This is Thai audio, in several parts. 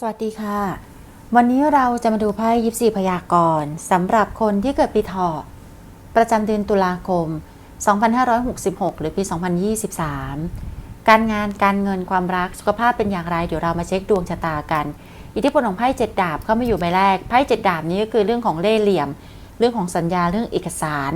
สวัสดีค่ะ วันนี้เราจะมาดูไพ่ยิปซีพยากรณ์สำหรับคนที่เกิดปีเถาะประจำเดือนตุลาคม 2566 หรือปี 2023 การงานการเงินความรักสุขภาพเป็นอย่างไร เดี๋ยวเรามาเช็คดวงชะตากัน อิทธิพลของไพ่เจ็ดดาบเข้ามาอยู่ใบแรกไพ่เจ็ดดาบนี้ก็คือเรื่องของเล่ห์เหลี่ยม เรื่องของสัญญาเรื่องเอกสาร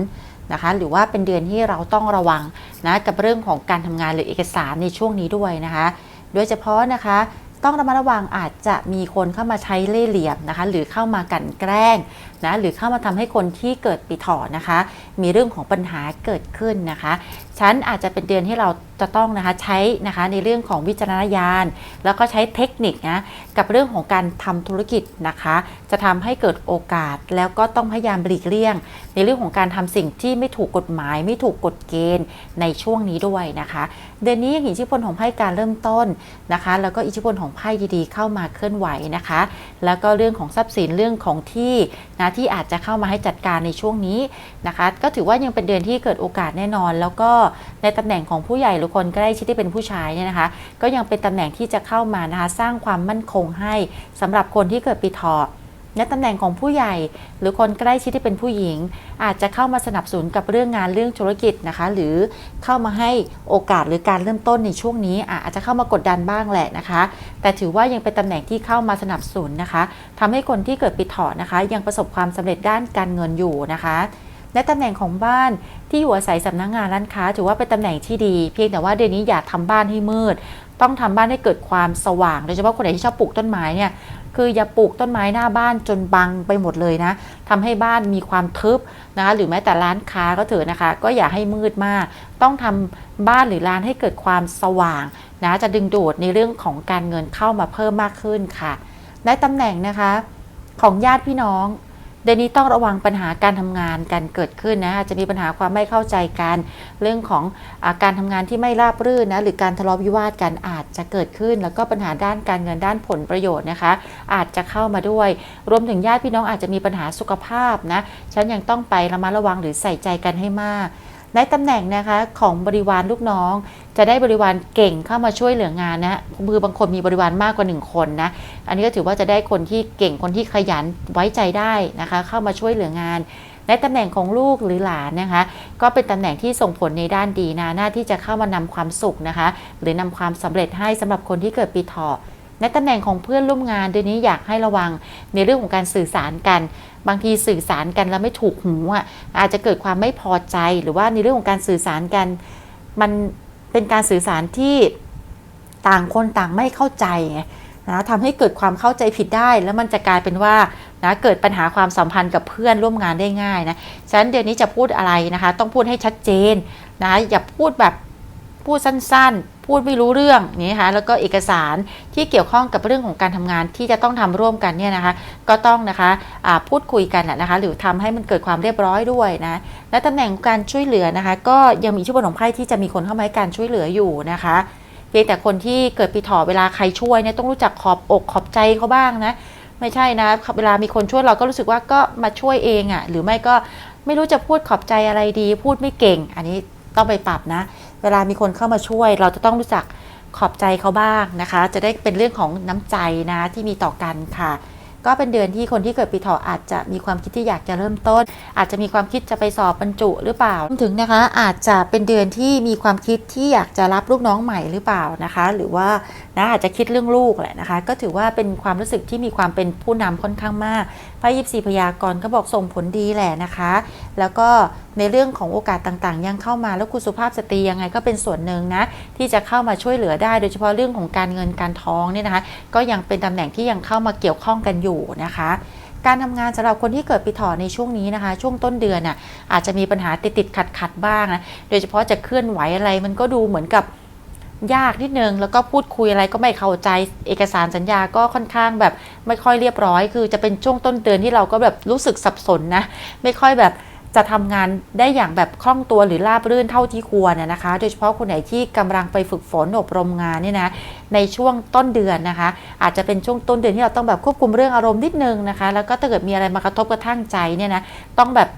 นะคะหรือว่าเป็นเดือนที่เราต้องระวังนะกับเรื่องของการทำงานหรือเอกสารในช่วงนี้ด้วยนะคะ โดยเฉพาะนะคะ ต้องระมัดระวังอาจจะมีคนเข้ามาใช้เล่ห์เหลี่ยมนะคะ หรือเข้ามากั่นแกล้ง นะหรือเข้ามาทำให้คนที่เกิดปีเถาะนะคะ มีเรื่องของปัญหาเกิดขึ้นนะคะฉันอาจจะเป็นเดือนที่เราจะต้องนะคะใช้นะคะในเรื่องของวิจารณญาณ แล้วก็ใช้เทคนิคนะกับเรื่องของการทำธุรกิจนะคะ จะทำให้เกิดโอกาสแล้วก็ต้องพยายามหลีกเลี่ยง ในเรื่องของการทำสิ่งที่ไม่ถูกกฎหมาย ไม่ถูกกฎเกณฑ์ในช่วงนี้ด้วยนะคะ เดือนนี้ยังเห็นอิทธิพลของไพ่การเริ่มต้นนะคะ แล้วก็อิทธิพลของไพ่ดีๆเข้ามาเคลื่อนไหวนะคะ แล้วก็เรื่องของทรัพย์สินเรื่องของที่ นะที่อาจจะเข้ามาให้จัดการในช่วงนี้นะคะก็ถือว่ายังเป็นเดือนที่เกิดโอกาสแน่นอน แล้วก็ในตำแหน่งของผู้ใหญ่หรือคนใกล้ชิดที่เป็นผู้ชายเนี่ยนะคะ ก็ยังเป็นตำแหน่งที่จะเข้ามานะคะสร้างความมั่นคงให้สำหรับคนที่เกิดปีเถาะ และตำแหน่งของผู้ใหญ่ หรือคนใกล้ชิดที่เป็นผู้หญิง อาจจะเข้ามาสนับสนุนกับเรื่องงานเรื่องธุรกิจนะคะ หรือเข้ามาให้โอกาสหรือการเริ่มต้นในช่วงนี้ อาจจะเข้ามากดดันบ้างแหละนะคะ แต่ถือว่ายังเป็นตำแหน่งที่เข้ามาสนับสนุนนะคะทำให้คนที่เกิดปีเถาะนะคะ ยังประสบความสำเร็จด้านการเงินอยู่นะคะและตำแหน่งของบ้านที่อยู่อาศัยสำนักงานร้านค้า ถือว่าเป็นตำแหน่งที่ดี เพียงแต่ว่าเดือนนี้อย่าทำบ้านให้มืด ต้องทำบ้านให้เกิดความสว่าง โดยเฉพาะคนไหนที่ชอบปลูกต้นไม้เนี่ย คืออย่าปลูกต้นไม้หน้าบ้านจนบังไปหมดเลยนะทำให้บ้านมีความทึบนะคะหรือแม้แต่ร้านค้าก็เถอะนะคะ ก็อย่าให้มืดมาก ต้องทำบ้านหรือร้านให้เกิดความสว่างนะจะดึงดูดในเรื่องของการเงินเข้ามาเพิ่มมากขึ้นค่ะในตำแหน่งนะคะของญาติพี่น้อง เดือนนี้ต้องระวังปัญหาการทำงานกันเกิดขึ้นนะอาจจะมีปัญหาความไม่เข้าใจกัน เรื่องของอาการทำงานที่ไม่ราบรื่นนะหรือการทะเลาะวิวาทกันอาจจะเกิดขึ้น แล้วก็ปัญหาด้านการเงินด้านผลประโยชน์นะคะ อาจจะเข้ามาด้วย รวมถึงญาติพี่น้องอาจจะมีปัญหาสุขภาพนะฉันยังต้องไประมัดระวังหรือใส่ใจกันให้มาก ในตำแหน่งนะคะของบริวารลูกน้อง จะได้บริวารเก่งเข้ามาช่วยเหลืองานนะคือบางคนมีบริวารมากกว่าหนึ่งคนนะ อันนี้ก็ถือว่าจะได้คนที่เก่งคนที่ขยันไว้ใจได้นะคะ เข้ามาช่วยเหลืองาน ในตำแหน่งของลูกหรือหลานนะคะ ก็เป็นตำแหน่งที่ส่งผลในด้านดีนะหน้าที่จะเข้ามานำความสุขนะคะ หรือนำความสำเร็จให้สำหรับคนที่เกิดปีเถาะ ในตำแหน่งของเพื่อนร่วมงานเดือนนี้อยากให้ระวังในเรื่องของการสื่อสารกัน บางทีสื่อสารกันแล้วไม่ถูกหูอะอาจจะเกิดความไม่พอใจหรือว่าในเรื่องของการสื่อสารกัน มันเป็นการสื่อสารที่ต่างคนต่างไม่เข้าใจนะทำให้เกิดความเข้าใจผิดได้ แล้วมันจะกลายเป็นว่านะเกิดปัญหาความสัมพันธ์กับเพื่อนร่วมงานได้ง่ายนะฉะนั้นเดือนนี้จะพูดอะไรนะคะ ต้องพูดให้ชัดเจนนะอย่าพูดแบบพูดสั้นๆ พูดไม่รู้เรื่องนี่นะคะแล้วก็เอกสารที่เกี่ยวข้องกับเรื่องของการทำงานที่จะต้องทำร่วมกันเนี่ยนะคะก็ต้องนะคะะพูดคุยกันนะคะหรือทำให้มันเกิดความเรียบร้อยด้วยนะและตำแหน่งการช่วยเหลือนะคะ ก็ยังมีชื่อบทของไพ่ที่จะมีคนเข้ามาให้การช่วยเหลืออยู่นะคะเพียงแต่คนที่เกิดปีถาะเวลาใครช่วยเนี่ยต้องรู้จักขอบอกขอบใจเขาบ้างนะไม่ใช่นะเวลามีคนช่วยเราก็รู้สึกว่าก็มาช่วยเองอะ่ะหรือไม่ก็ไม่รู้จะพูดขอบใจอะไรดี พูดไม่เก่ง อันนี้ต้องไปปรับนะ เวลามีคนเข้ามาช่วย เราจะต้องรู้จักขอบใจเขาบ้างนะคะ จะได้เป็นเรื่องของน้ำใจนะที่มีต่อกันค่ะ ก็เป็นเดือนที่คนที่เกิดปีเถาะอาจจะมีความคิดที่อยากจะเริ่มต้น อาจจะมีความคิดจะไปสอบบรรจุหรือเปล่ารวมถึงนะคะ อาจจะเป็นเดือนที่มีความคิดที่อยากจะรับลูกน้องใหม่หรือเปล่านะคะ หรือว่านะอาจจะคิดเรื่องลูกแหละนะคะ ก็ถือว่าเป็นความรู้สึกที่มีความเป็นผู้นำค่อนข้างมากไพ่ยิบสีพยากรก็บอกส่งผลดีแหละนะคะ แล้วก็ในเรื่องของโอกาสต่างๆ ยังเข้ามาแล้วคุณสุภาพสตรียังไงก็เป็นส่วนหนึ่งนะที่จะเข้ามาช่วยเหลือได้ โดยเฉพาะเรื่องของการเงินการทองเนี่ยนะคะ ก็ยังเป็นตำแหน่งที่ยังเข้ามาเกี่ยวข้องกันอยู่นะคะการทำงานสำหรับคนที่เกิดปีถาะในช่วงนี้นะคะ ช่วงต้นเดือนน่ะอาจจะมีปัญหาติดติดขัดขัดบ้างนะโดยเฉพาะจะเคลื่อนไหวอะไรมันก็ดูเหมือนกับยากนิดนึง แล้วก็พูดคุยอะไรก็ไม่เข้าใจเอกสารสัญญาก็ค่อนข้างแบบไม่ค่อยเรียบร้อย คือจะเป็นช่วงต้นเดือนที่เราก็แบบรู้สึกสับสนนะ ไม่ค่อยแบบ จะทำงานได้อย่างแบบคล่องตัวหรือราบรื่นเท่าที่ควรนะนะคะ โดยเฉพาะคนไหนที่กำลังไปฝึกฝนอบรมงานเนี่ยนะในช่วงต้นเดือนนะคะ อาจจะเป็นช่วงต้นเดือนที่เราต้องแบบควบคุมเรื่องอารมณ์นิดนึงนะคะ แล้วก็ถ้าเกิดมีอะไรมากระทบกระทั่งใจเนี่ยนะต้องแบบ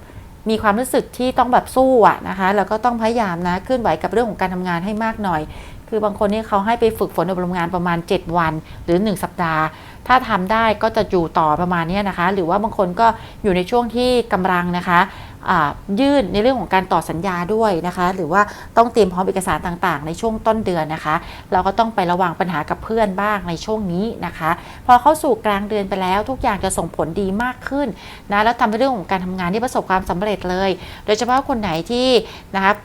มีความรู้สึกที่ต้องแบบสู้อะนะคะแล้วก็ต้องพยายามนะเคลื่อนไหวกับเรื่องของการทำงานให้มากหน่อย คือบางคนนี่เขาให้ไปฝึกฝนอบรมงานประมาณ 7 วัน หรือ 1 สัปดาห์ ถ้าทำได้ก็จะอยู่ต่อประมาณเนี้ยนะคะ หรือว่าบางคนก็อยู่ในช่วงที่กำลังนะคะ ยื่นในเรื่องของการต่อสัญญาด้วยนะคะ หรือว่าต้องเตรียมพร้อมเอกสารต่างๆ ในช่วงต้นเดือนนะคะ เราก็ต้องไประวังปัญหากับเพื่อนบ้างในช่วงนี้นะคะ พอเข้าสู่กลางเดือนไปแล้ว ทุกอย่างจะส่งผลดีมากขึ้นนะแล้วทำให้เรื่องของการทำงานที่ประสบความสำเร็จเลย โดยเฉพาะคนไหนที่นะครับ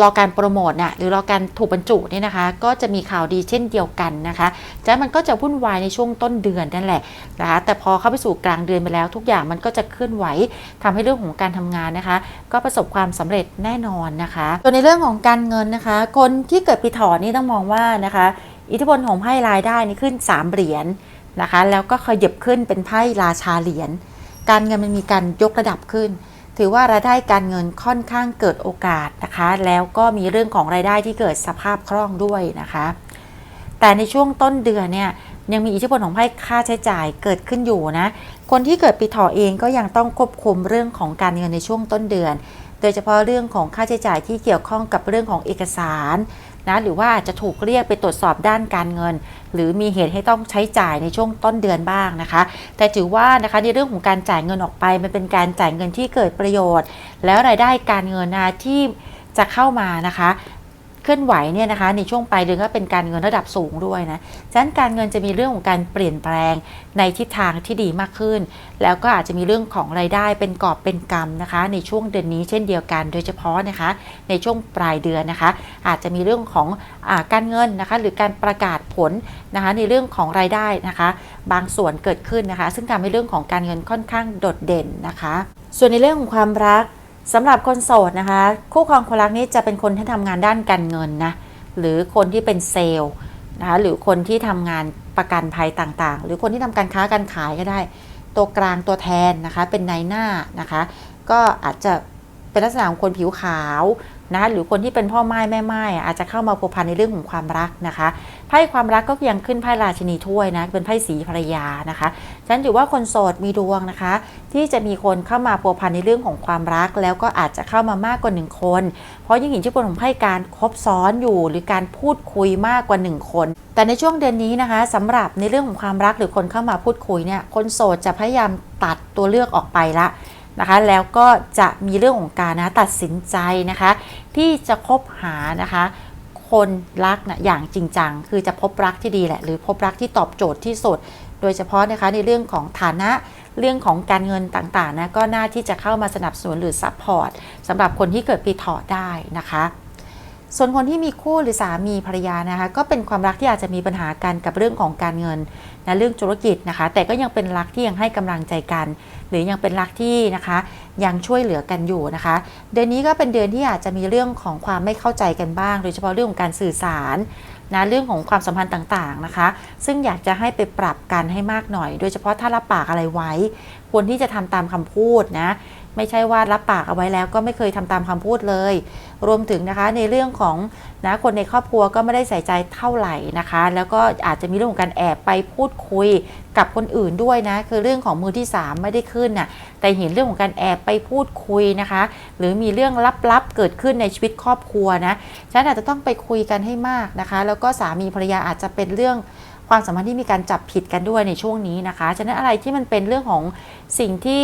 รอการโปรโมทน่ะหรือรอการถูกบรรจุเนี่ยนะคะ ก็จะมีข่าวดีเช่นเดียวกันนะคะฉะมันก็จะวุ่นวายในช่วงต้นเดือนนั่นแหละนะคะแต่พอเข้าไปสู่กลางเดือนไปแล้ว ทุกอย่างมันก็จะเคลื่อนไหวทำให้เรื่องของการทำงานนะคะ ก็ประสบความสำเร็จแน่นอนนะคะส่วนในเรื่องของการเงินนะคะ คนที่เกิดปีถอนี่ต้องมองว่านะคะ อิทธิพลของไพ่รายได้นี่ขึ้น 3 เหรียญนะคะ แล้วก็ขยับขึ้นเป็นไพ่ราชาเหรียญการเงินมันมีการยกระดับขึ้น ถือว่ารายได้การเงินค่อนข้างเกิดโอกาสนะคะ แล้วก็มีเรื่องของรายได้ที่เกิดสภาพคล่องด้วยนะคะ แต่ในช่วงต้นเดือนเนี่ยยังมีอิทธิพลของไพ่ค่าใช้จ่ายเกิดขึ้นอยู่นะคนที่เกิดปีถาะเองก็ยังต้องควบคุมเรื่องของการเงินในช่วงต้นเดือน โดยเฉพาะเรื่องของค่าใช้จ่ายที่เกี่ยวข้องกับเรื่องของเอกสาร นะหรือว่าจะถูกเรียกไปตรวจสอบด้านการเงิน หรือมีเหตุให้ต้องใช้จ่ายในช่วงต้นเดือนบ้างนะคะ แต่ถือว่านะคะในเรื่องของการจ่ายเงินออกไป มันเป็นการจ่ายเงินที่เกิดประโยชน์ แล้วรายได้การเงินนะที่จะเข้ามานะคะ เคลื่อนไหวเนี่ยนะคะในช่วงปลายเดือนก็เป็นการเงินระดับสูงด้วยนะฉะนั้นการเงินจะมีเรื่องของการเปลี่ยนแปลงในทิศทางที่ดีมากขึ้น แล้วก็อาจจะมีเรื่องของรายได้เป็นกอบเป็นกำนะคะ ในช่วงเดือนนี้เช่นเดียวกัน โดยเฉพาะนะคะ ในช่วงปลายเดือนนะคะ อาจจะมีเรื่องของอการเงินนะคะหรือการประกาศผลนะคะในเรื่องของรายได้นะคะ บางส่วนเกิดขึ้นนะคะ ซึ่งทำให้เรื่องของการเงินค่อนข้างโดดเด่นนะคะ ส่วนในเรื่องของความรัก สำหรับคนโสดนะคะ คู่ครองคนรักนี้จะเป็นคนที่ทำงานด้านการเงินนะหรือคนที่เป็นเซลล์นะคะหรือคนที่ทำงานประกันภัยต่างๆ หรือคนที่ทำการค้าการขายก็ได้ ตัวกลางตัวแทนนะคะเป็นนายหน้านะคะ ก็อาจจะเป็นลักษณะของคนผิวขาว นะหรือคนที่เป็นพ่อไม้แม่ไม้อาจจะเข้ามาพัวพันในเรื่องของความรักนะคะไพ่ความรักก็ยังขึ้นไพ่ราชินีถ้วยนะเป็นไพ่สีภรรยานะคะฉะนั้นถือว่าคนโสดมีดวงนะคะ ที่จะมีคนเข้ามาพัวพันในเรื่องของความรัก แล้วก็อาจจะเข้ามามากกว่าหนึ่งคน เพราะยิ่งเห็นชื่อผลของไพ่การคบซ้อนอยู่ หรือการพูดคุยมากกว่าหนึ่งคน แต่ในช่วงเดือนนี้นะคะสำหรับในเรื่องของความรักหรือคนเข้ามาพูดคุยเนี่ยคนโสดจะพยายามตัดตัวเลือกออกไปละ นะคะแล้วก็จะมีเรื่องของการนะตัดสินใจนะคะ ที่จะคบหานะคะ คนรักนะอย่างจริงจังคือจะพบรักที่ดีแหละ หรือพบรักที่ตอบโจทย์ที่สุด โดยเฉพาะนะคะในเรื่องของฐานะเรื่องของการเงินต่างๆนะก็น่าที่จะเข้ามาสนับสนุนหรือซัพพอร์ตสำหรับคนที่เกิดปีเถาะได้นะคะ ส่วนคนที่มีคู่หรือสามีภรรยานะคะ ก็เป็นความรักที่อาจจะมีปัญหากันกับเรื่องของการเงินนะเรื่องธุรกิจนะคะ แต่ก็ยังเป็นรักที่ยังให้กำลังใจกัน หรือยังเป็นรักที่นะคะ ยังช่วยเหลือกันอยู่นะคะ เดือนนี้ก็เป็นเดือนที่อาจจะมีเรื่องของความไม่เข้าใจกันบ้าง โดยเฉพาะเรื่องของการสื่อสารนะเรื่องของความสัมพันธ์ต่างๆนะคะ ซึ่งอยากจะให้ไปปรับกันให้มากหน่อย โดยเฉพาะถ้ารับปากอะไรไว้ ควรที่จะทำตามคำพูดนะ ไม่ใช่ว่ารับปากเอาไว้แล้ว ก็ไม่เคยทำตามคำพูดเลย รวมถึงนะคะในเรื่องของนะคนในครอบครัวก็ไม่ได้ใส่ใจเท่าไหร่นะคะ แล้วก็อาจจะมีเรื่องของการแอบไปพูดคุยกับคนอื่นด้วยนะ คือเรื่องของมือที่ 3 ไม่ได้ขึ้นน่ะแต่เห็นเรื่องของการแอบไปพูดคุยนะคะ หรือมีเรื่องลับๆเกิดขึ้นในชีวิตครอบครัวนะฉะนั้นอาจจะต้องไปคุยกันให้มากนะคะ แล้วก็สามีภรรยาอาจจะเป็นเรื่องความสัมพันธ์ที่มีการจับผิดกันด้วยในช่วงนี้นะคะ ฉะนั้นอะไรที่มันเป็นเรื่องของสิ่งที่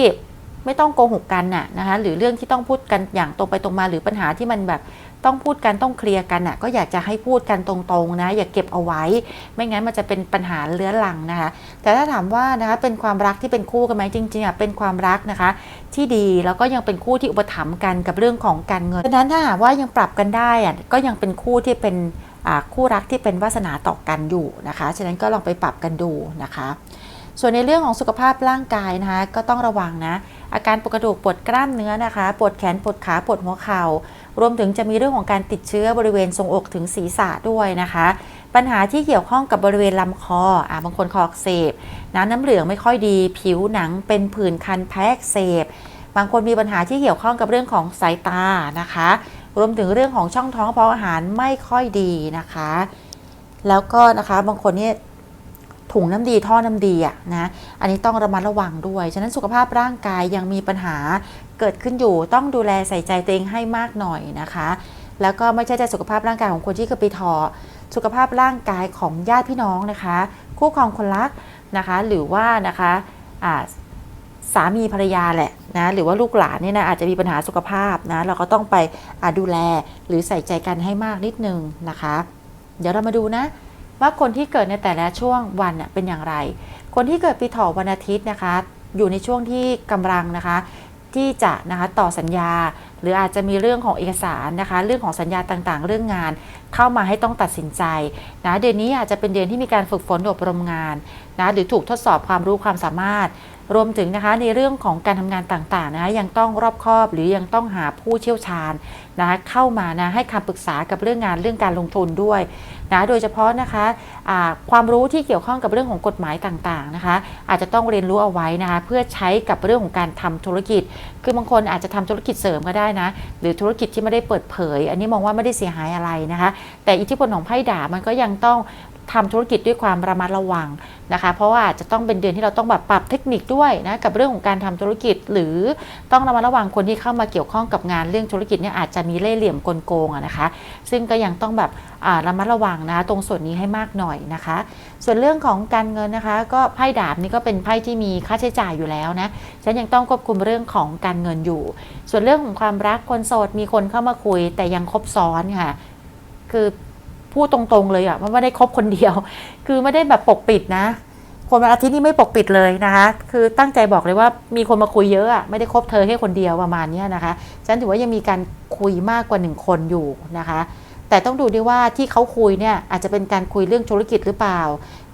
ไม่ต้องโกหกกันน่ะนะคะหรือเรื่องที่ต้องพูดกันอย่างตรงไปตรงมาหรือปัญหาที่มันแบบต้องพูดกันต้องเคลียร์กันน่ะก็อยากจะให้พูดกันตรงๆนะอย่าเก็บเอาไว้ ไม่งั้นมันจะเป็นปัญหาเรื้อรังนะคะ แต่ถ้าถามว่านะคะเป็นความรักที่เป็นคู่กันไหมจริงๆอะเป็นความรักนะคะ ที่ดีแล้วก็ยังเป็นคู่ที่อุปถัมภ์กันกับเรื่องของการเงินดังนั้นถ้าหากว่ายังปรับกันได้อะก็ยังเป็นคู่ที่เป็นคู่รักที่เป็นวาสนาต่อกันอยู่นะคะฉะนั้นก็ลองไปปรับกันดูนะคะ ส่วนในเรื่องของสุขภาพร่างกายนะคะ ก็ต้องระวังนะ อาการปวดกระดูกปวดกล้ามเนื้อนะคะ ปวดแขนปวดขาปวดหัวเข่า รวมถึงจะมีเรื่องของการติดเชื้อบริเวณทรงอกถึงศีรษะด้วยนะคะ ปัญหาที่เกี่ยวข้องกับบริเวณลำคออ่าบางคนคออักเสบน้ำน้ำเหลืองไม่ค่อยดี ผิวหนังเป็นผื่นคันแพ้อักเสบบางคนมีปัญหาที่เกี่ยวข้องกับเรื่องของสายตานะคะ รวมถึงเรื่องของช่องท้องเพาะอาหารไม่ค่อยดีนะคะ แล้วก็นะคะบางคนเนี่ย ถุงน้ำดีท่อน้ำดีอะนะอันนี้ต้องระมัดระวังด้วย ฉะนั้นสุขภาพร่างกายยังมีปัญหาเกิดขึ้นอยู่ ต้องดูแลใส่ใจตัวเองให้มากหน่อยนะคะ แล้วก็ไม่ใช่แต่สุขภาพร่างกายของคนที่เกิดปีเถาะสุขภาพร่างกายของญาติพี่น้องนะคะ คู่ครองคนรักนะคะ หรือว่านะคะสามีภรรยาแหละนะหรือว่าลูกหลานเนี่ยนะอาจจะมีปัญหาสุขภาพนะเราก็ต้องไปดูแลหรือใส่ใจกันให้มากนิดนึงนะคะ เดี๋ยวเรามาดูนะ ว่าคนที่เกิดในแต่ละช่วงวันน่ยเป็นอย่างไร คนที่เกิดปีเถาวันอาทิตย์นะคะ อยู่ในช่วงที่กำลังนะคะ ที่จะนะคะต่อสัญญา หรืออาจจะมีเรื่องของเอกสารนะคะ เรื่องของสัญญาต่างๆ เรื่องงาน เข้ามาให้ต้องตัดสินใจนะเดือนนี้อาจจะเป็นเดือนที่มีการฝึกฝนอบรมงานนะหรือถูกทดสอบความรู้ความสามารถ รวมถึงนะคะในเรื่องของการทำงานต่างๆนะคะยังต้องรอบคอบหรือยังต้องหาผู้เชี่ยวชาญนะคะเข้ามานะให้คำปรึกษากับเรื่องงานเรื่องการลงทุนด้วยนะโดยเฉพาะนะคะะความรู้ที่เกี่ยวข้องกับเรื่องของกฎหมายต่างๆนะคะ อาจจะต้องเรียนรู้เอาไว้นะคะเพื่อใช้กับเรื่องของการทำธุรกิจ คือบางคนอาจจะทำธุรกิจเสริมก็ได้นะหรือธุรกิจที่ไม่ได้เปิดเผย อันนี้มองว่าไม่ได้เสียหายอะไรนะคะ แต่อิทธิพลของไพ่ดาบมันก็ยังต้อง ทำธุรกิจด้วยความระมัดระวังนะคะ เพราะว่าอาจจะต้องเป็นเดือนที่เราต้องแบบปรับเทคนิคด้วยนะกับเรื่องของการทำธุรกิจ หรือต้องระมัดระวังคนที่เข้ามาเกี่ยวข้องกับงานเรื่องธุรกิจเนี่ยอาจจะมีเล่ห์เหลี่ยมกลโกงอะนะคะ ซึ่งก็ยังต้องแบบระมัดระวังนะตรงส่วนนี้ให้มากหน่อยนะคะ ส่วนเรื่องของการเงินนะคะ ก็ไพ่ดาบนี่ก็เป็นไพ่ที่มีค่าใช้จ่ายอยู่แล้วนะฉันยังต้องควบคุมเรื่องของการเงินอยู่ ส่วนเรื่องของความรักคนโสดมีคนเข้ามาคุย แต่ยังคบซ้อนค่ะคือ พูดตรงๆเลยอะว่าไม่ได้คบคนเดียว คือไม่ได้แบบปกปิดนะ คนวันอาทิตย์นี่ไม่ปกปิดเลยนะคะ คือตั้งใจบอกเลยว่ามีคนมาคุยเยอะอะไม่ได้คบเธอแค่คนเดียวประมาณนี้นะคะฉันถือว่ายังมีการคุยมากกว่าหนึ่งคนอยู่นะคะแต่ต้องดูด้วยว่าที่เขาคุยเนี่ยอาจจะเป็นการคุยเรื่องธุรกิจหรือเปล่า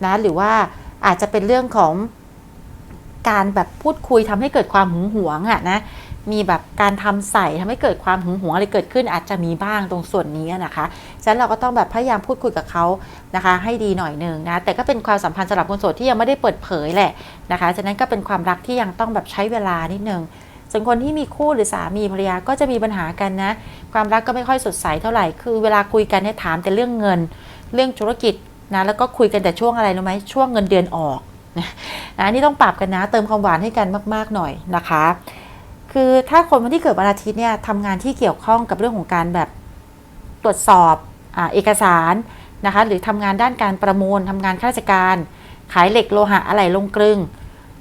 นะหรือว่าอาจจะเป็นเรื่องของการแบบพูดคุยทำให้เกิดความหึงหวงอะนะ มีแบบการทำใส่ทำให้เกิดความหึงหวงอะไรเกิดขึ้นอาจจะมีบ้างตรงส่วนนี้นะคะฉะนั้นเราก็ต้องแบบพยายามพูดคุยกับเขานะคะ ให้ดีหน่อยหนึ่งนะแต่ก็เป็นความสัมพันธ์สำหรับคนโสดที่ยังไม่ได้เปิดเผยแหละนะคะฉะนั้นก็เป็นความรักที่ยังต้องแบบใช้เวลานิดนึงส่วนคนที่มีคู่หรือสามีภรรยาก็จะมีปัญหากันนะ ความรักก็ไม่ค่อยสดใสเท่าไหร่คือเวลาคุยกันเนี่ยถามแต่เรื่องเงิน เรื่องธุรกิจนะแล้วก็คุยกันแต่ช่วงอะไรรู้ไหมช่วงเงินเดือนออกนะนี่ต้องปรับกันนะ เติมความหวานให้กันมาก ๆ หน่อยนะคะ คือถ้าคนวันที่เกิดวันอาทิตย์เนี่ยทำงานที่เกี่ยวข้องกับเรื่องของการแบบตรวจสอบอเอกสารนะคะหรือทำงานด้านการประมูลทำงานข้าราชการ ขายเหล็กโลหะอะไหล่ลงกลึง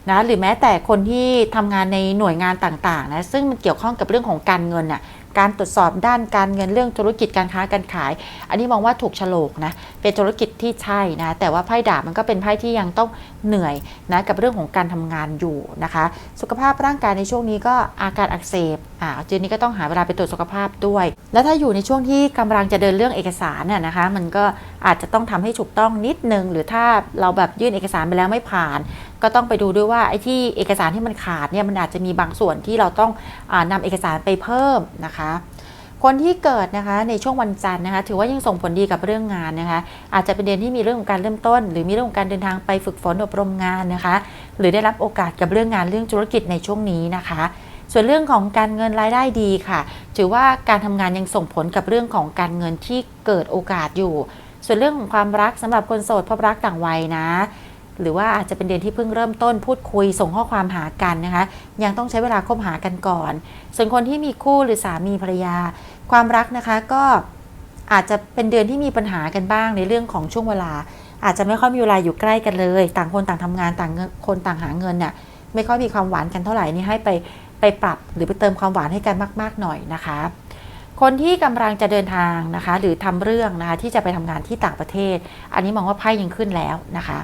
นะหรือแม้แต่คนที่ทำงานในหน่วยงานต่างๆนะซึ่งมันเกี่ยวข้องกับเรื่องของการเงินน่ะการตรวจสอบด้านการเงินเรื่องธุรกิจการค้าการขาย อันนี้มองว่าถูกฉลกนะเป็นธุรกิจที่ใช่นะแต่ว่าไพ่ดาบมันก็เป็นไพ่ที่ยังต้อง เหนื่อยนะกับเรื่องของการทำงานอยู่นะคะ สุขภาพร่างกายในช่วงนี้ก็อาการอักเสบอ่าเจนนี้ก็ต้องหาเวลาไปตรวจสุขภาพด้วย แล้วถ้าอยู่ในช่วงที่กำลังจะเดินเรื่องเอกสารน่ะนะคะ มันก็อาจจะต้องทำให้ถูกต้องนิดนึง หรือถ้าเราแบบยื่นเอกสารไปแล้วไม่ผ่าน ก็ต้องไปดูด้วยว่าไอ้ที่เอกสารที่มันขาดเนี่ยมันอาจจะมีบางส่วนที่เราต้องอานำเอกสารไปเพิ่มนะคะ คนที่เกิดนะคะในช่วงวันจันทร์นะคะ ถือว่ายังส่งผลดีกับเรื่องงานนะคะ อาจจะเป็นเดือนที่มีเรื่องของการเริ่มต้น หรือมีเรื่องของการเดินทางไปฝึกฝนอบรมงานนะคะ หรือได้รับโอกาสกับเรื่องงานเรื่องธุรกิจในช่วงนี้นะคะ ส่วนเรื่องของการเงินรายได้ดีค่ะ ถือว่าการทำงานยังส่งผลกับเรื่องของการเงินที่เกิดโอกาสอยู่ ส่วนเรื่องของความรักสำหรับคนโสดพบรักต่างวัยนะหรือว่าอาจจะเป็นเดือนที่เพิ่งเริ่มต้นพูดคุยส่งข้อความหากันนะคะ ยังต้องใช้เวลาคบหากันก่อน ส่วนคนที่มีคู่หรือสามีภรรยา ความรักนะคะก็อาจจะเป็นเดือนที่มีปัญหากันบ้างในเรื่องของช่วงเวลา อาจจะไม่ค่อยมีเวลาอยู่ใกล้กันเลย ต่างคนต่างทำงานต่างคนต่างหาเงินน่ะไม่ค่อยมีความหวานกันเท่าไหร่นี่ให้ไปไปปรับหรือไปเติมความหวานให้กันมาก ๆ หน่อยนะคะ คนที่กำลังจะเดินทางนะคะ หรือทำเรื่องนะคะที่จะไปทำงานที่ต่างประเทศ อันนี้มองว่าไพ่ยังขึ้นแล้วนะคะ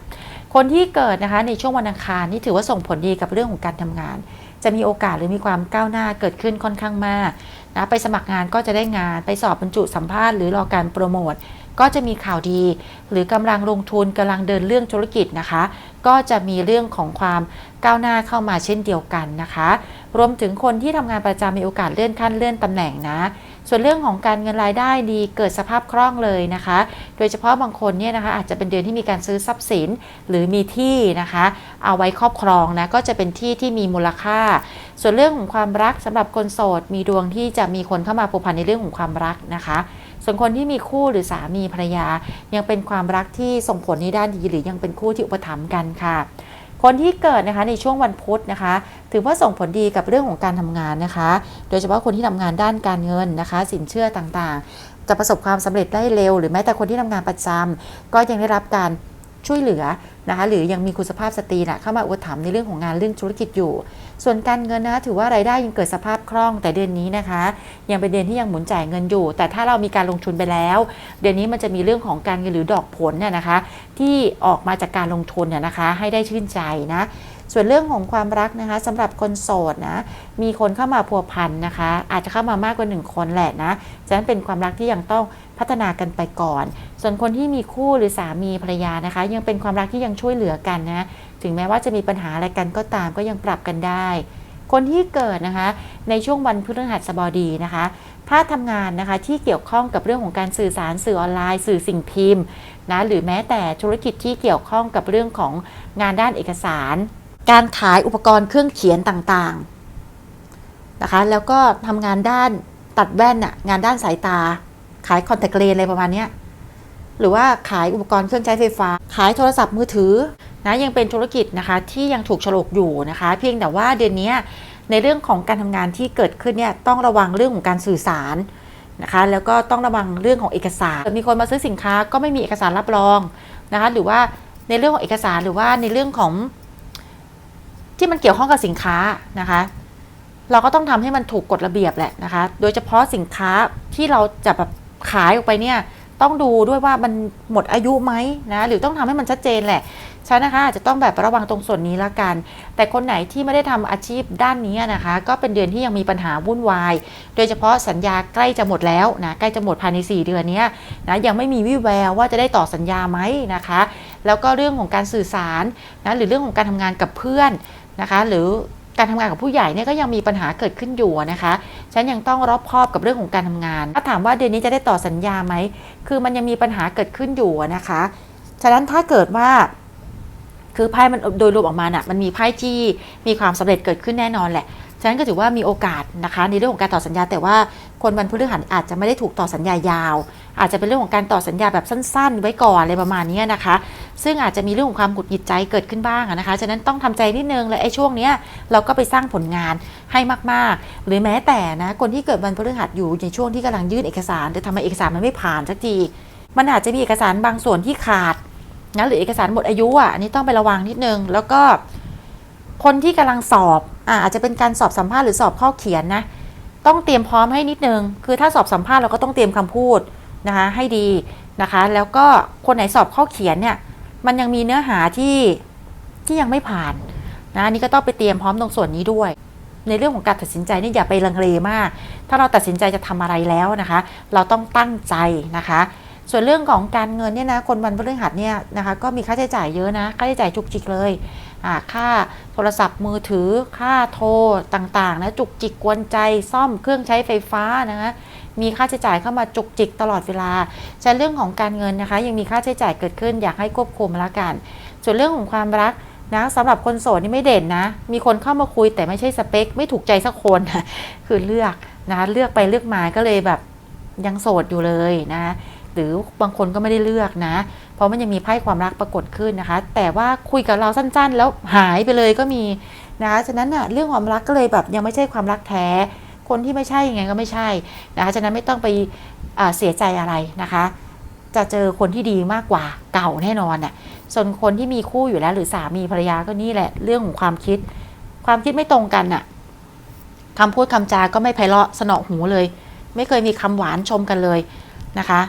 คนที่เกิดนะคะในช่วงวันอังคารนี่ถือว่าส่งผลดีกับเรื่องของการทำงาน จะมีโอกาสหรือมีความก้าวหน้าเกิดขึ้นค่อนข้างมากนะไปสมัครงานก็จะได้งานไปสอบบรรจุสัมภาษณ์หรือรอการโปรโมทก็จะมีข่าวดี หรือกำลังลงทุนกำลังเดินเรื่องธุรกิจนะคะ ก็จะมีเรื่องของความก้าวหน้าเข้ามาเช่นเดียวกันนะคะ รวมถึงคนที่ทำงานประจำมีโอกาสเลื่อนขั้นเลื่อนตำแหน่งนะ ส่วนเรื่องของการเงินรายได้ดีเกิดสภาพคล่องเลยนะคะ โดยเฉพาะบางคนเนี่ยนะคะอาจจะเป็นเดือนที่มีการซื้อทรัพย์สินหรือมีที่นะคะ เอาไว้ครอบครองนะก็จะเป็นที่ที่มีมูลค่า ส่วนเรื่องของความรักสำหรับคนโสด มีดวงที่จะมีคนเข้ามาผูกพันในเรื่องของความรักนะคะส่วนคนที่มีคู่หรือสามีภรรยา ยังเป็นความรักที่ส่งผลในด้านดีหรือยังเป็นคู่ที่อุปถัมภ์กันค่ะ คนที่เกิดนะคะในช่วงวันพุธนะคะ ถือว่าส่งผลดีกับเรื่องของการทำงานนะคะ โดยเฉพาะคนที่ทำงานด้านการเงินนะคะ สินเชื่อต่างๆ จะประสบความสำเร็จได้เร็ว หรือแม้แต่คนที่ทำงานประจำก็ยังได้รับการช่วยเหลือนะคะ หรือยังมีคุณสภาพสตรีนะเข้ามาอุปถัมภ์ในเรื่องของงานเรื่องธุรกิจอยู่ ส่วนการเงินนะคะถือว่ารายได้ยังเกิดสภาพคล่องแต่เดือนนี้นะคะ ยังเป็นเดือนที่ยังหมุนจ่ายเงินอยู่ แต่ถ้าเรามีการลงทุนไปแล้ว เดือนนี้มันจะมีเรื่องของการเงินหรือดอกผลเนี่ยนะคะ ที่ออกมาจากการลงทุนเนี่ยนะคะ ให้ได้ชื่นใจนะส่วนเรื่องของความรักนะคะสำหรับคนโสดนะมีคนเข้ามาพัวพันนะคะ อาจจะเข้ามามากกว่าหนึ่งคนแหละนะฉะนั้นเป็นความรักที่ยังต้องพัฒนากันไปก่อน ส่วนคนที่มีคู่หรือสามีภรรยานะคะ ยังเป็นความรักที่ยังช่วยเหลือกันนะ ถึงแม้ว่าจะมีปัญหาอะไรกันก็ตามก็ยังปรับกันได้ คนที่เกิดนะคะ ในช่วงวันพฤหัสบดีนะคะถ้าทำงานนะคะที่เกี่ยวข้องกับเรื่องของการสื่อสารสื่อออนไลน์ สื่อสิ่งพิมพ์นะหรือแม้แต่ธุรกิจที่เกี่ยวข้องกับเรื่องของงานด้านเอกสาร การขายอุปกรณ์เครื่องเขียนต่างๆนะคะแล้วก็ทำงานด้านตัดแว่นน่ะงานด้านสายตา ขายคอนแทคเลนส์อะไรประมาณนี้หรือว่าขายอุปกรณ์เครื่องใช้ไฟฟ้า ขายโทรศัพท์มือถือ นะยังเป็นธุรกิจนะคะที่ยังถูกฉลกอยู่นะคะ เพียงแต่ว่าเดือนนี้ในเรื่องของการทำงานที่เกิดขึ้นเนี่ยต้องระวังเรื่องของการสื่อสารนะคะแล้วก็ต้องระวังเรื่องของเอกสารมีคนมาซื้อสินค้าก็ไม่มีเอกสารรับรองนะคะหรือว่าในเรื่องของเอกสารหรือว่าในเรื่องของที่มันเกี่ยวข้องกับสินค้านะคะเราก็ต้องทำให้มันถูกกฎระเบียบแหละนะคะ โดยเฉพาะสินค้าที่เราจะแบบขายออกไปเนี่ยต้องดูด้วยว่ามันหมดอายุไหมนะหรือต้องทำให้มันชัดเจนแหละ ฉันนะคะอาจจะต้องแบบระวังตรงส่วนนี้ละกัน แต่คนไหนที่ไม่ได้ทำอาชีพด้านนี้นะคะ ก็เป็นเดือนที่ยังมีปัญหาวุ่นวาย โดยเฉพาะสัญญาใกล้จะหมดแล้วนะใกล้จะหมดภายใน 4 เดือนนี้นะยังไม่มีวี่แววว่าจะได้ต่อสัญญาไหมนะคะ แล้วก็เรื่องของการสื่อสารนะหรือเรื่องของการทำงานกับเพื่อนนะคะ หรือการทำงานกับผู้ใหญ่เนี่ยก็ยังมีปัญหาเกิดขึ้นอยู่นะคะ ฉันยังต้องรอบคอบกับเรื่องของการทำงาน ถ้าถามว่าเดือนนี้จะได้ต่อสัญญาไหม คือมันยังมีปัญหาเกิดขึ้นอยู่นะคะ ฉะนั้นถ้าเกิดว่า คือไพ่มันโดยรวมออกมาน่ะมันมีไพ่ที่มีความสำเร็จเกิดขึ้นแน่นอนแหละฉะนั้นก็ถือว่ามีโอกาสนะคะในเรื่องของการต่อสัญญา แต่ว่าคนวันพฤหัสอาจจะไม่ได้ถูกต่อสัญญายาว อาจจะเป็นเรื่องของการต่อสัญญาแบบสั้น ๆ ไว้ก่อนอะไรประมาณนี้นะคะ ซึ่งอาจจะมีเรื่องของความหงุดหงิดใจเกิดขึ้นบ้างนะคะฉะนั้นต้องทำใจนิดนึงและไอ้ช่วงเนี้ยเราก็ไปสร้างผลงานให้มากๆ หรือแม้แต่นะคนที่เกิดวันพฤหัสอยู่ในช่วงที่กำลังยื่นเอกสาร แต่ทำไมเอกสารมันไม่ผ่านสักทีมันอาจจะมีเอกสารบางส่วนที่ขาด นะหรือเอกสารหมดอายุอะอันนี้ต้องไประวังนิดนึง แล้วก็คนที่กำลังสอบอะอาจจะเป็นการสอบสัมภาษณ์หรือสอบข้อเขียนนะต้องเตรียมพร้อมให้นิดนึง คือถ้าสอบสัมภาษณ์เราก็ต้องเตรียมคำพูดนะคะให้ดีนะคะ แล้วก็คนไหนสอบข้อเขียนเนี่ยมันยังมีเนื้อหาที่ที่ยังไม่ผ่านนะอันนี่ก็ต้องไปเตรียมพร้อมตรงส่วนนี้ด้วย ในเรื่องของการตัดสินใจนี่อย่าไปลังเลมาก ถ้าเราตัดสินใจจะทำอะไรแล้วนะคะ เราต้องตั้งใจนะคะ ส่วนเรื่องของการเงินเนี่ยนะคนวันพฤหัสเนี่ยนะคะก็มีค่าใช้จ่ายเยอะนะค่าใช้จ่ายจุกจิกเลยค่าโทรศัพท์มือถือค่าโทรต่างๆนะจุกจิกกวนใจซ่อมเครื่องใช้ไฟฟ้านะคะมีค่าใช้จ่ายเข้ามาจุกจิกตลอดเวลาฉะนั้เรื่องของการเงินนะคะ ยังมีค่าใช้จ่ายเกิดขึ้นอยากให้ควบคุมละกัน ส่วนเรื่องของความรักนะสำหรับคนโสดนี่ไม่เด่นนะ มีคนเข้ามาคุยแต่ไม่ใช่สเปค ไม่ถูกใจสักคนคือเลือกนะเลือกไปเลือกมาก็เลยแบบยังโสดอยู่เลยนะ รือบางคนก็ไม่ได้เลือกนะ เพราะมันยังมีไพ่ความรักปรากฏขึ้นนะคะ แต่ว่าคุยกับเราสั้นๆ แล้วหายไปเลยก็มีนะคะฉะนั้นน่ะเรื่องความรักก็เลยแบบยังไม่ใช่ความรักแท้ คนที่ไม่ใช่ยังไงก็ไม่ใช่นะคะฉะนั้นไม่ต้องไปเสียใจอะไรนะคะ จะเจอคนที่ดีมากกว่าเก่าแน่นอนน่ะส่วนคนที่มีคู่อยู่แล้ว หรือสามีภรรยาก็นี่แหละ เรื่องของความคิด ความคิดไม่ตรงกันน่ะคำพูดคำจาก็ไม่ไพเราะสนอหูเลย ไม่เคยมีคำหวานชมกันเลยนะคะ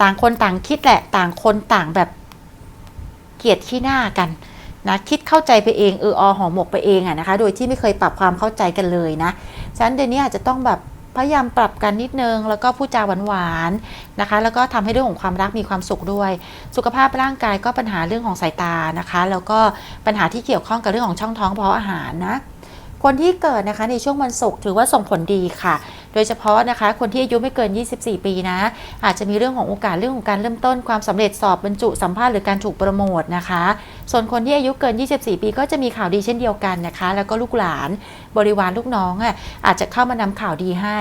ต่างคนต่างคิดแหละ ต่างคนต่างแบบเกลียดขี้หน้ากันนะคิดเข้าใจไปเองเอออหอหมกไปเองอะนะคะ โดยที่ไม่เคยปรับความเข้าใจกันเลยนะฉะนั้นเดี๋ยวนี้อาจจะต้องแบบพยายามปรับกันนิดนึง แล้วก็พูดจาหวานๆนะคะ แล้วก็ทำให้เรื่องของความรักมีความสุขด้วย สุขภาพร่างกายก็ปัญหาเรื่องของสายตานะคะ แล้วก็ปัญหาที่เกี่ยวข้องกับเรื่องของช่องท้องเพราะอาหารนะ คนที่เกิดนะคะในช่วงวันศุกร์ถือว่าส่งผลดีค่ะ โดยเฉพาะนะคะคนที่อายุไม่เกิน 24 ปีนะ อาจจะมีเรื่องของโอกาสเรื่องของการเริ่มต้นความสำเร็จสอบบรรจุสัมภาษณ์หรือการถูกโปรโมทนะคะส่วนคนที่อายุเกิน 24 ปี ก็จะมีข่าวดีเช่นเดียวกันนะคะ แล้วก็ลูกหลานบริวารลูกน้องอะอาจจะเข้ามานำข่าวดีให้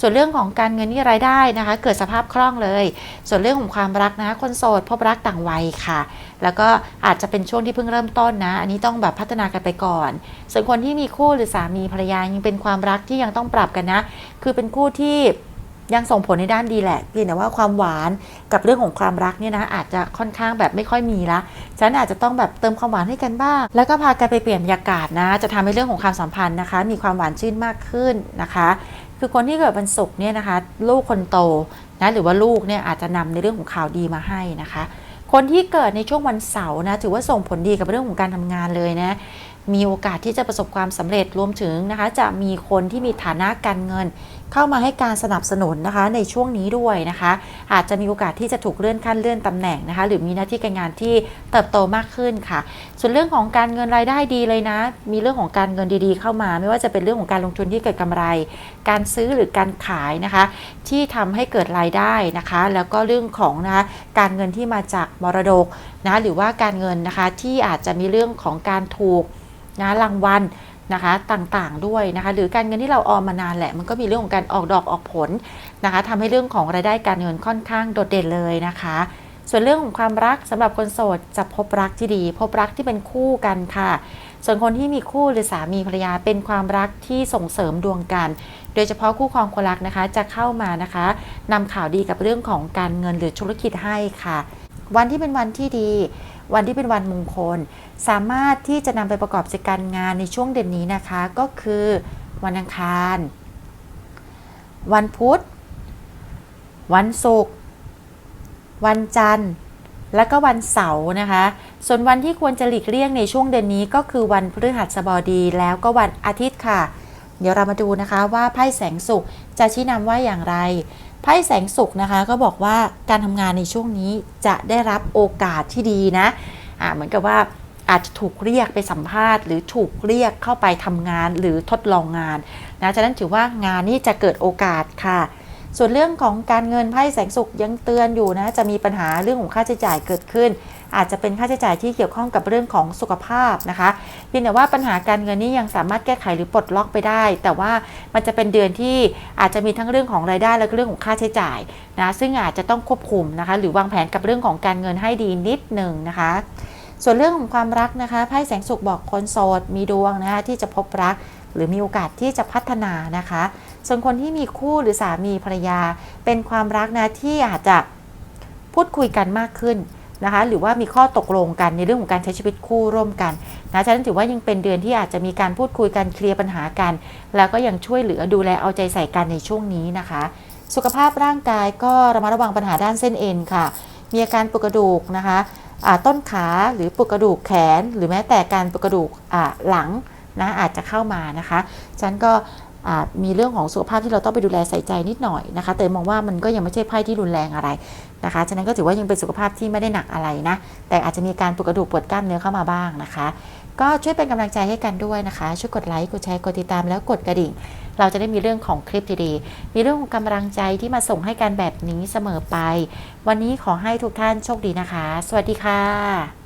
ส่วนเรื่องของการเงินนี่รายได้นะคะ เกิดสภาพคล่องเลย ส่วนเรื่องของความรักนะคนโสดพบรักต่างวัยค่ะ แล้วก็อาจจะเป็นช่วงที่เพิ่งเริ่มต้นนะ อันนี้ต้องแบบพัฒนากันไปก่อน ส่วนคนที่มีคู่หรือสามีภรรยายังเป็นความรักที่ยังต้องปรับกันนะ คือเป็นคู่ที่ ยังส่งผลในด้านดีแหละเพียงแต่ว่าความหวานกับเรื่องของความรักเนี่ยนะอาจจะค่อนข้างแบบไม่ค่อยมีละฉันอาจจะต้องแบบเติมความหวานให้กันบ้าง แล้วก็พากันไปเปลี่ยนบรรยากาศนะ จะทำให้เรื่องของความสัมพันธ์นะคะ มีความหวานชื่นมากขึ้นนะคะ คือคนที่เกิดวันศุกร์เนี่ยนะคะ ลูกคนโตนะหรือว่าลูกเนี่ยอาจจะนำในเรื่องของข่าวดีมาให้นะคะ คนที่เกิดในช่วงวันเสาร์นะถือว่าส่งผลดีกับเรื่องของการทำงานเลยนะ มีโอกาสที่จะประสบความสำเร็จรวมถึงนะคะจะมีคนที่มีฐานะการเงิน เข้ามาให้การสนับสนุนนะคะในช่วงนี้ด้วยนะคะ อาจจะมีโอกาสที่จะถูกเลื่อนขั้นเลื่อนตำแหน่งนะคะ หรือมีหน้าที่การงานที่เติบโตมากขึ้นค่ะ ส่วนเรื่องของการเงินรายได้ดีเลยนะ มีเรื่องของการเงินดีๆ เข้ามา ไม่ว่าจะเป็นเรื่องของการลงทุนที่เกิดกำไร การซื้อหรือการขายนะคะ ที่ทำให้เกิดรายได้นะคะ แล้วก็เรื่องของนะคะการเงินที่มาจากมรดกนะหรือว่าการเงินนะคะที่อาจจะมีเรื่องของการถูก นะรางวัลนะคะต่างๆด้วยนะคะหรือการเงินที่เราออมมานานแหละ มันก็มีเรื่องของการออกดอกออกผลนะคะทำให้เรื่องของรายได้การเงินค่อนข้างโดดเด่นเลยนะคะ ส่วนเรื่องของความรักสำหรับคนโสดจะพบรักที่ดี พบรักที่เป็นคู่กันค่ะ ส่วนคนที่มีคู่หรือสามีภรรยาเป็นความรักที่ส่งเสริมดวงกันโดยเฉพาะคู่ครองคนรักนะคะจะเข้ามานะคะนำข่าวดีกับเรื่องของการเงินหรือธุรกิจให้ค่ะ วันที่เป็นวันที่ดี วันที่เป็นวันมงคล สามารถที่จะนำไปประกอบกิจการงานในช่วงเดือนนี้นะคะ ก็คือวันอังคาร วันพุธ วันศุกร์วันจันทร์ และก็วันเสาร์นะคะ ส่วนวันที่ควรจะหลีกเลี่ยงในช่วงเดือนนี้ก็คือวันพฤหัสบดีแล้วก็วันอาทิตย์ค่ะ เดี๋ยวเรามาดูนะคะว่าไพ่แสงสุขจะชี้นำว่าอย่างไร ไพ่แสงสุขนะคะก็บอกว่าการทำงานในช่วงนี้จะได้รับโอกาสที่ดีนะอ่าเหมือนกับว่าอาจจะถูกเรียกไปสัมภาษณ์ หรือถูกเรียกเข้าไปทำงานหรือทดลองงานนะฉะนั้นถือว่างานนี้จะเกิดโอกาสค่ะ ส่วนเรื่องของการเงินไพ่แสงสุขยังเตือนอยู่นะจะมีปัญหาเรื่องของค่าใช้จ่ายเกิดขึ้น อาจจะเป็นค่าใช้จ่ายที่เกี่ยวข้องกับเรื่องของสุขภาพนะคะเพียงแต่ว่าปัญหาการเงินนี้ยังสามารถแก้ไขหรือปลดล็อกไปได้ แต่ว่ามันจะเป็นเดือนที่อาจจะมีทั้งเรื่องของรายได้และก็เรื่องของค่าใช้จ่ายนะซึ่งอาจจะต้องควบคุมนะคะ หรือวางแผนกับเรื่องของการเงินให้ดีนิดหนึ่งนะคะส่วนเรื่องของความรักนะคะไพ่แสงสุขบอกคนโสดมีดวงนะคะที่จะพบรัก หรือมีโอกาสที่จะพัฒนานะคะ ส่วนคนที่มีคู่หรือสามีภรรยา เป็นความรักนะที่อาจจะพูดคุยกันมากขึ้นนะคะหรือว่ามีข้อตกลงกันในเรื่องของการใช้ชีวิตคู่ร่วมกันนะฉะนั้นถือว่ายังเป็นเดือนที่อาจจะมีการพูดคุยกันเคลียร์ปัญหากัน แล้วก็ยังช่วยเหลือดูแลเอาใจใส่กันในช่วงนี้นะคะ สุขภาพร่างกายก็ระมัดระวังปัญหาด้านเส้นเอ็นค่ะ มีอาการปวดกระดูกนะคะต้นขาหรือปวดกระดูกแขน หรือแม้แต่การปวดกระดูกหลังนะอาจจะเข้ามานะคะฉันก็ มีเรื่องของสุขภาพที่เราต้องไปดูแลใส่ใจนิดหน่อยนะคะแต่มองว่ามันก็ยังไม่ใช่ไพ่ที่รุนแรงอะไรนะคะ ฉะนั้นก็ถือว่ายังเป็นสุขภาพที่ไม่ได้หนักอะไรนะ แต่อาจจะมีการปวดกระดูกปวดกล้ามเนื้อเข้ามาบ้างนะคะ ก็ช่วยเป็นกำลังใจให้กันด้วยนะคะ ช่วยกดไลค์ กดแชร์ กดติดตาม แล้วกดกระดิ่ง เราจะได้มีเรื่องของคลิปดีๆ มีเรื่องของกำลังใจที่มาส่งให้กันแบบนี้เสมอไป วันนี้ขอให้ทุกท่านโชคดีนะคะ สวัสดีค่ะ